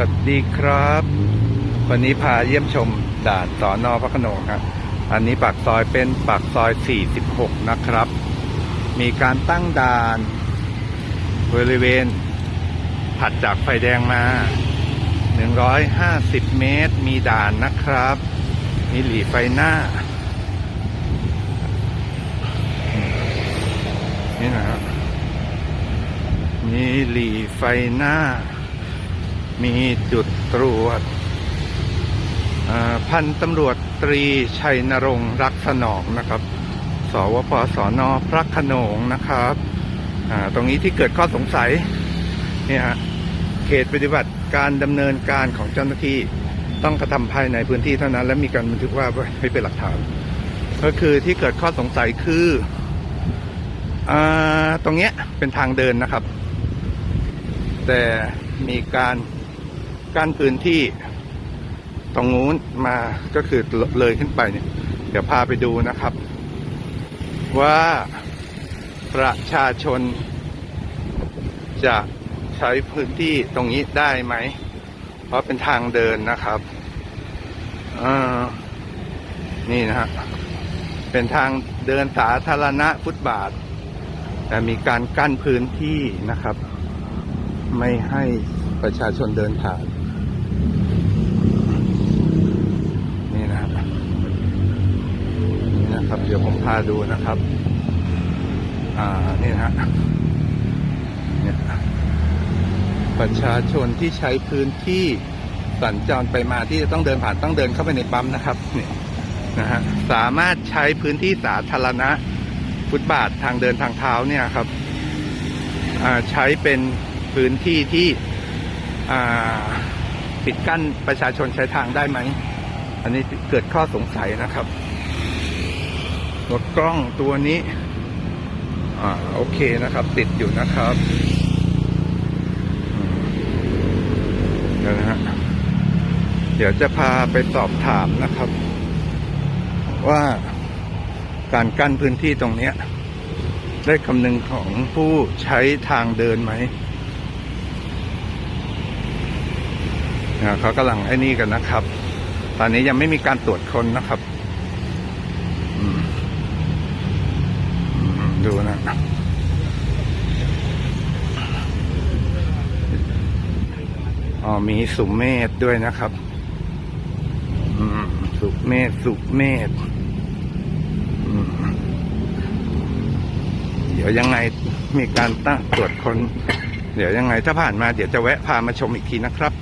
วัสดีครับ วันนี้พาเยี่ยมชมด่านสอนอพระโขนงครับ อันนี้ปากซอยเป็นปากซอย 46 นะครับ มีการตั้งด่านบริเวณถัดจากไฟแดงมา 150 เมตร มีด่านนะครับ มีหลีไฟหน้า นี่นะครับมีหลีไฟหน้า มีจุดตรวจพันตำรวจตรีชัยนรงรักสนองนะครับ สวปสอนอพระขนงนะครับตรงนี้ที่เกิดข้อสงสัยเนี่ยเขตปฏิบัติการดำเนินการของเจ้าหน้าที่ต้องกระทำภายในพื้นที่เท่านั้น และมีการบันทึกว่าไว้ให้เป็นหลักฐาน ก็คือที่เกิดข้อสงสัยคืออตรงเนี้ยเป็นทางเดินนะครับ แต่มีการ กั้นพื้นที่ ตรงนู้นมาก็คือเลยขึ้นไปเนี่ย เดี๋ยวพาไปดูนะครับ ว่าประชาชน จะใช้พื้นที่ตรงนี้ได้ไหม เพราะเป็นทางเดินนะครับอ่านี่นะฮะเป็นทางเดินสาธารณะฟุตบาท แต่มีการกั้นพื้นที่นะครับ ไม่ให้ประชาชนเดินผ่านนะครับ นะครับ เดี๋ยวผมพาดูนะครับ อ่านี่นะฮะเนี่ยประชาชนที่ใช้พื้นที่สัญจรไปมาที่จะต้องเดินผ่านต้องเดินเข้าไปในปั๊มนะครับเนี่ยนะฮะสามารถใช้พื้นที่สาธารณะฟุตบาททางเดินทางเท้าเนี่ยครับอ่าใช้เป็นพื้นที่ที่อ่าปิดกั้นประชาชนใช้ทางได้ไหม อันนี้เกิดข้อสงสัยนะครับ ตัวกล้องตัวนี้ อ่าโอเคนะครับ ติดอยู่นะครับเดี๋ยวนะฮะเดี๋ยวจะพาไปสอบถามนะครับ ว่าการกั้นพื้นที่ตรงเนี้ย ได้คำนึงของผู้ใช้ทางเดินไหมเขากำลังไอ้นี่กันนะครับ ตอนนี้ยังไม่มีการตรวจคนนะครับ อืมอืม ดูนะอ๋อมีสุเมธด้วยนะครับ อืม สุเมธสุเมธเดี๋ยวยังไงมีการตั้งตรวจคน เดี๋ยวยังไงถ้าผ่านมาเดี๋ยวจะแวะพามาชมอีกทีนะครับ